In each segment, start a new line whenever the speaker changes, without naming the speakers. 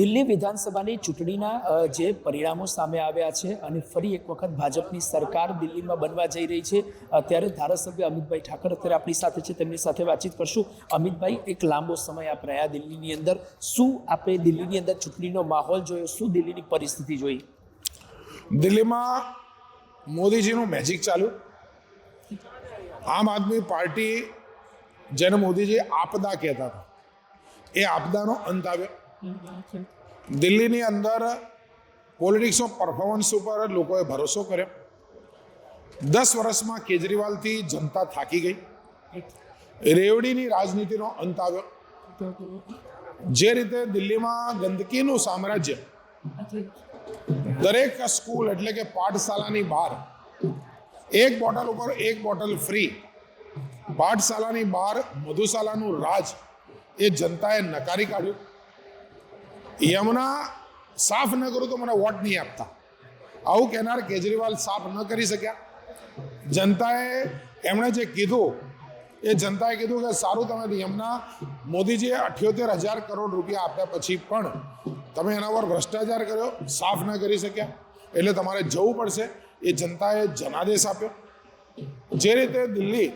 દિલ્હી વિધાનસભાની ચૂંટણીના જે પરિણામો સામે આવ્યા છે અને ફરી એક વખત ભાજપની સરકાર દિલ્હીમાં બનવા જઈ રહી છે અત્યારે ધારાસભ્ય અમિતભાઈ ઠાકર અત્યારે આપણી સાથે છે, તેમની સાથે વાતચીત કરશું. અમિતભાઈ, એક લાંબો સમય આપ રહ્યા દિલ્હીની અંદર. શું આપે દિલ્હીની અંદર ચૂંટણીનો માહોલ જોયો? શું દિલ્હીની પરિસ્થિતિ જોઈ?
દિલ્હીમાં મોદીજીનું મેજિક ચાલ્યું. આમ આદમી પાર્ટી જેને મોદીજી આપદા કહેતા હતા, એ આપદાનો અંત આવ્યો. દિલ્હીની અંદર પોલિટિક્સનો પરફોર્મન્સ ઉપર લોકોએ ભરોસો કર્યો. દસ વર્ષમાં કેજરીવાલથી જનતા થાકી ગઈ. રેવડીની રાજનીતિનો અંત આવ્યો. જે રીતે દિલ્હીમાં ગંદકીનું સામ્રાજ્ય દરેક સ્કૂલ એટલે કે પાઠશાલાની બહાર, એક બોટલ ઉપર એક બોટલ ફ્રી, પાઠશાલાની બહાર મધુશાલાનું રાજ એ જનતાએ નકારી કાઢ્યું. યમુના સાફ ન કરું તો મને વોટ નહીં આપતા. આવું કહેનાર કેજરીવાલ સાફ ન કરી શક્યા. જનતાએ એમણે જે કીધું, એ જનતાએ કીધું કે સારું તમે યમુના મોદીજીએ અઠ્યોતેર હજાર કરોડ રૂપિયા આપ્યા પછી પણ તમે એના પર ભ્રષ્ટાચાર કર્યો, સાફ ન કરી શક્યા. એટલે તમારે જવું પડશે. એ જનતાએ જનાદેશ આપ્યો. જે રીતે દિલ્હી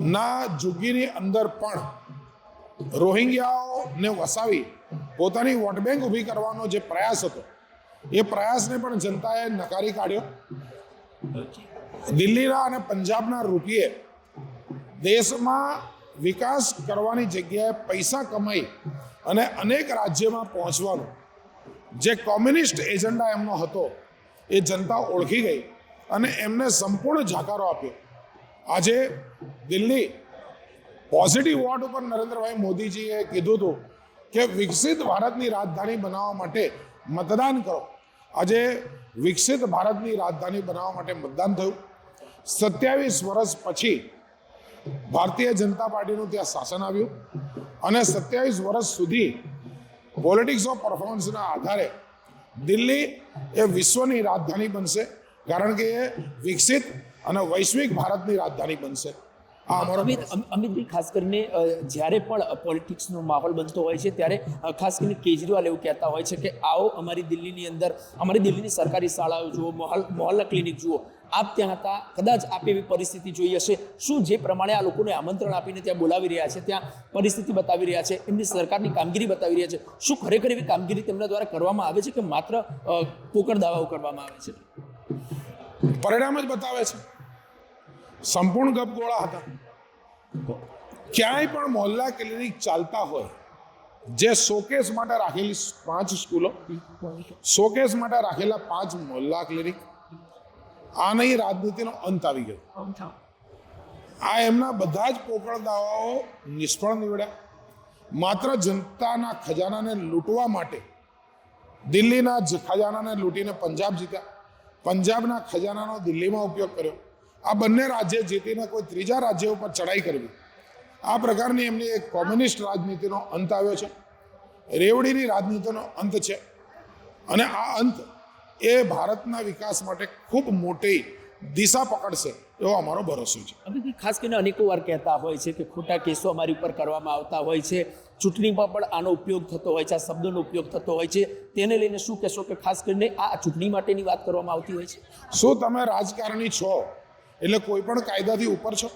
ના જુગીની અંદર પણ રોહિંગ્યાઓને વસાવી પોતાની વોટ બેંક ઊભી કરવાનો જે પ્રયાસ હતો, એ પ્રયાસને પણ જનતાએ નકારી કાઢ્યો. દિલ્હીના અને પંજાબના રૂપિયે દેશમાં વિકાસ કરવાની જગ્યાએ પૈસા કમાઈ અને અનેક રાજ્યમાં પહોંચવાનો જે કોમ્યુનિસ્ટ એજન્ડા એમનો હતો, એ જનતા ઓળખી ગઈ અને એમને સંપૂર્ણ જાકારો આપ્યો. આજે દિલ્હી પોઝિટિવ વોટ ઉપર નરેન્દ્રભાઈ મોદીજીએ કીધું હતું કે વિકસિત ભારતની રાજધાની બનાવવા માટે મતદાન કરો. આજે વિકસિત ભારતની રાજધાની બનાવવા માટે મતદાન થયું. સત્યાવીસ વર્ષ પછી ભારતીય જનતા પાર્ટીનું ત્યાં શાસન આવ્યું અને સત્યાવીસ વર્ષ સુધી પોલિટિક્સ ઓફ પરફોર્મન્સના આધારે દિલ્હી એ વિશ્વની રાજધાની બનશે. કારણ કે એ વિકસિત અને વૈશ્વિક ભારતની રાજધાની બનશે.
અમિત અમ- અમિતભાઈ ખાસ કરીને જ્યારે પણ પોલિટિક્સનો માહોલ બનતો હોય છે ત્યારે ખાસ કરીને કેજરીવાલ એવું કહેતા હોય છે કે આવો અમારી દિલ્હીની અંદર અમારી દિલ્હીની સરકારી શાળાઓ જુઓ મોહલ મોહલ્લા ક્લિનિક જુઓ. આપ ત્યાં હતા કદાચ આપ એવી પરિસ્થિતિ જોઈ હશે. શું જે પ્રમાણે આ લોકોને આમંત્રણ આપીને ત્યાં બોલાવી રહ્યા છે ત્યાં પરિસ્થિતિ બતાવી રહ્યા છે એમની સરકારની કામગીરી બતાવી રહ્યા છે શું ખરેખર એવી કામગીરી તેમના દ્વારા કરવામાં આવે છે કે માત્ર પોકળ દાવાઓ કરવામાં આવે છે?
પરિણામ જ બતાવે છે. સંપૂર્ણ ગપગોળા હતા. ક્યાંય પણ મોહલ્લા ક્લિનિક ચાલતા હોય, જે શોકેસ માટે રાખેલી પાંચ સ્કૂલો, શોકેસ માટે રાખેલા પાંચ મોહલ્લા ક્લિનિક આ નહીં રાજનીતિનો અંત આવી ગયો. આ એમના બધા જ પોકળ દાવાઓ નિષ્ફળ નીવડ્યા. માત્ર જનતાના ખજાનાને લૂંટવા માટે દિલ્હીના ખજાનાને લૂંટીને પંજાબ જીત્યા. પંજાબના ખજાનાનો દિલ્હીમાં ઉપયોગ કર્યો. આ બંને રાજ્ય જીતીને કોઈ ત્રીજા રાજ્ય ઉપર ચડાઈ કરવી. આ પ્રકારની એમની એક કોમ્યુનિસ્ટ રાજનીતિનો અંત આવ્યો છે. રેવડીની રાજનીતિનો અંત છે. અને આ અંત એ ભારતના વિકાસ માટે ખૂબ મોટી દિશા પકડશે એવો અમારો ભરોસો છે.
ખાસ કરીને અનેકો વાર કહેતા હોય છે કે ખોટા કેસો અમારી ઉપર કરવામાં આવતા હોય છે. ચૂંટણીમાં પણ આનો ઉપયોગ થતો હોય છે આ શબ્દનો ઉપયોગ થતો હોય છે. તેને લઈને શું કહેશો કે ખાસ કરીને આ ચૂંટણી માટેની વાત કરવામાં આવતી હોય છે?
શું તમે રાજકારણી છો? એટલે કોઈ પણ કાયદાથી ઉપર છો.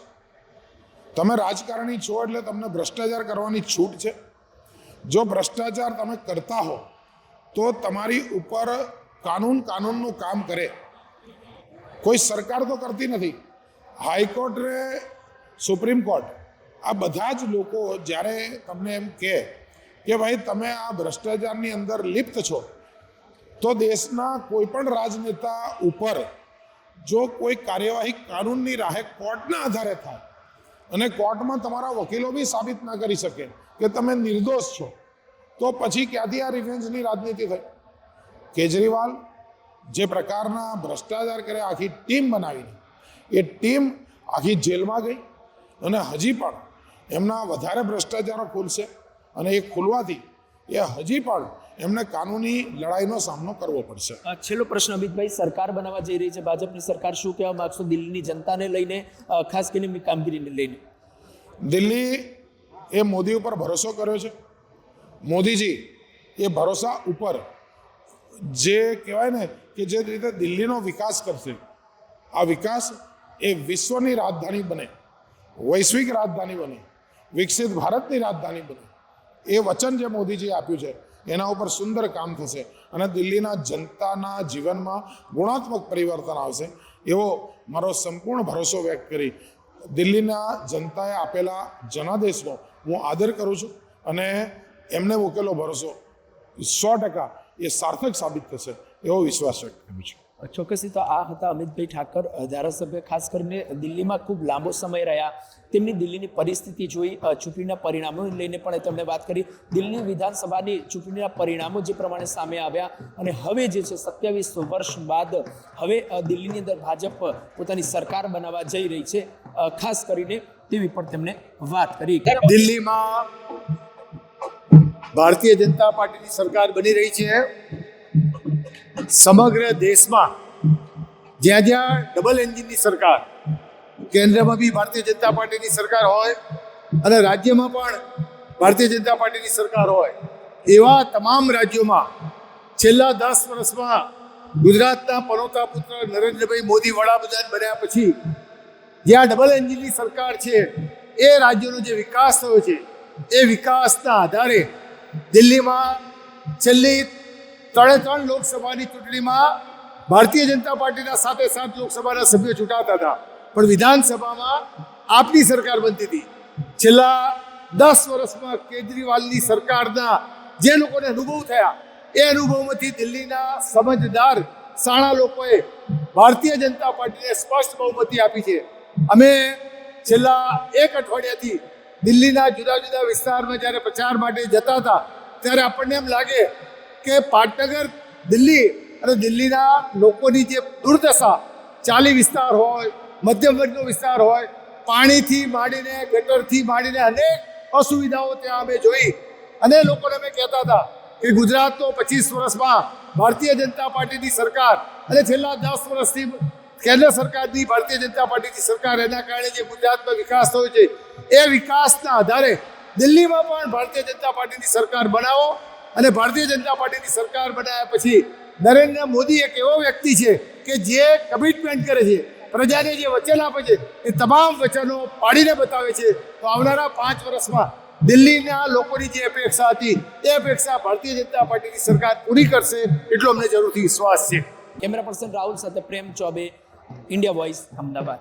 તમે રાજકારણી છો એટલે તમને ભ્રષ્ટાચાર કરવાની છૂટ છે. જો ભ્રષ્ટાચાર તમે કરતા હો, તો તમારી ઉપર કાનૂન કાનૂનનું કામ કરે. કોઈ સરકાર તો કરતી નથી. હાઈકોર્ટ ને સુપ્રીમ કોર્ટ, આ બધા જ લોકો જ્યારે તમને એમ કહે કે ભાઈ તમે આ ભ્રષ્ટાચારની અંદર લિપ્ત છો, તો દેશના કોઈ પણ રાજનેતા ઉપર જો કોઈ કાર્યવાહી કાનૂનની રાહે કોર્ટના આધારે થાય અને કોર્ટમાં તમારા વકીલો બી સાબિત ના કરી શકે કે તમે નિર્દોષ છો, તો પછી ક્યાંથી આ રિવેન્જની રાજનીતિ થઈ? કેજરીવાલ જે પ્રકારના ભ્રષ્ટાચાર કરે, આખી ટીમ બનાવીને, એ ટીમ આખી જેલમાં ગઈ અને હજી પણ એમના વધારે ભ્રષ્ટાચારો ખુલશે અને એ ખુલવાથી એ હજી પણ એમને કાનૂની લડાઈનો સામનો કરવો પડશે.
છેલ્લો પ્રશ્ન અમિતભાઈ સરકાર બનાવવા જઈ રહી છે. ભાજપની સરકાર શું કહેવા માંગશો? દિલ્હીની જનતાને લઈને ખાસ કરીને કામગીરીને લઈને?
દિલ્હી એ મોદી ઉપર ભરોસો કર્યો છે. મોદીજી એ ભરોસા ઉપર જે કહેવાય ને કે જે રીતે દિલ્હીનો વિકાસ કરશે આ વિકાસ એ વિશ્વની રાજધાની બને વૈશ્વિક રાજધાની બને વિકસિત ભારતની રાજધાની બને. એ વચન જે મોદીજીએ આપ્યું છે એના ઉપર સુંદર કામ થશે. અને દિલ્હીના જનતાના જીવનમાં ગુણાત્મક પરિવર્તન આવશે. એવો મારો સંપૂર્ણ ભરોસો વ્યક્ત કરી દિલ્હીના જનતાએ આપેલા જનાદેશનો હું આદર કરું છું અને એમને મૂકેલો ભરોસો સો ટકા એ સાર્થક સાબિત થશે એવો વિશ્વાસ વ્યક્ત કરું છું.
ચોક્કસથી તો આ હતા અમિતભાઈ ઠાકર ધારાસભ્ય. ખાસ કરીને દિલ્હીમાં ખૂબ લાંબો સમય રહ્યા. તેમની દિલ્હીની પરિસ્થિતિ જોઈ ચૂંટણીના પરિણામો લઈને પણ તેમણે વાત કરી. દિલ્હી વિધાનસભાની ચૂંટણીના પરિણામો જે પ્રમાણે સામે આવ્યા અને હવે જે છે સત્યાવીસ વર્ષ બાદ હવે દિલ્હીની અંદર ભાજપ પોતાની સરકાર બનાવવા જઈ રહી છે. ખાસ કરીને તેવી પણ તેમણે વાત કરી.
દિલ્હીમાં ભારતીય જનતા પાર્ટીની સરકાર બની રહી છે. સમગ્ર દેશમાં જ્યાં જ્યાં ડબલ એન્જિનની સરકાર, કેન્દ્રમાં બી ભારતીય જનતા પાર્ટીની સરકાર હોય અને રાજ્યમાં પણ ભારતીય જનતા પાર્ટીની સરકાર હોય, એવા તમામ રાજ્યોમાં છેલ્લા દસ વર્ષમાં ગુજરાતના પનોતા પુત્ર નરેન્દ્રભાઈ મોદી વડાપ્રધાન બન્યા પછી જ્યાં ડબલ એન્જિનની સરકાર છે, એ રાજ્યોનો જે વિકાસ થયો છે, એ વિકાસના આધારે દિલ્હીમાં છેલ્લી ત્રણે ત્રણ લોકસભાની ચૂંટણીમાં ભારતીય જનતા પાર્ટીના સાથે સાત લોકસભાના સભ્યો ચૂંટાતા હતા. પણ વિધાનસભામાં આપની સરકાર બનતી હતી. છેલ્લા દસ વર્ષમાં કેજરીવાલની સરકારના જે લોકોને અનુભવ થયા, એ અનુભવમાંથી દિલ્હીના સમજદાર સાણા લોકોએ ભારતીય જનતા પાર્ટીને સ્પષ્ટ બહુમતી આપી છે. અમે છેલ્લા એક અઠવાડિયાથી દિલ્હીના જુદા જુદા વિસ્તારમાં જ્યારે પ્રચાર માટે જતા હતા, ત્યારે આપણને એમ લાગે કે પાટનગર, દિલ્હી અને દિલ્હીના લોકોની જે દુર્દશા, ચાલી વિસ્તાર હોય, મધ્યમ વર્ગનો વિસ્તાર હોય, પાણીથી માંડીને, ગટરથી માંડીને અનેક અસુવિધાઓ ત્યાં અમે જોઈ. અને લોકોને અમે કહેતા હતા કે ગુજરાતનો પચીસ વર્ષમાં ભારતીય જનતા પાર્ટીની સરકાર અને છેલ્લા દસ વર્ષથી કેન્દ્ર સરકારની ભારતીય જનતા પાર્ટીની સરકાર, એના કારણે જે ગુજરાતમાં વિકાસ થયો છે, એ વિકાસના આધારે દિલ્હીમાં પણ ભારતીય જનતા પાર્ટીની સરકાર બનાવો અને ભારતીય જનતા પાર્ટીની સરકાર બનાવ્યા પછી નરેન્દ્ર મોદી એક એવો વ્યક્તિ છે કે જે કમિટમેન્ટ કરે છે, પ્રજાને જે વચન આપે છે, એ તમામ વચનો પાડીને બતાવે છે. તો આવનારા પાંચ વર્ષમાં દિલ્હીના લોકોની જે અપેક્ષા હતી, એ અપેક્ષા ભારતીય જનતા પાર્ટીની સરકાર પૂરી કરશે એટલો અમને જરૂરથી વિશ્વાસ છે.
કેમેરા પર્સન રાહુલ સાથે પ્રેમ ચોબે, ઇન્ડિયા વોઇસ, અમદાવાદ.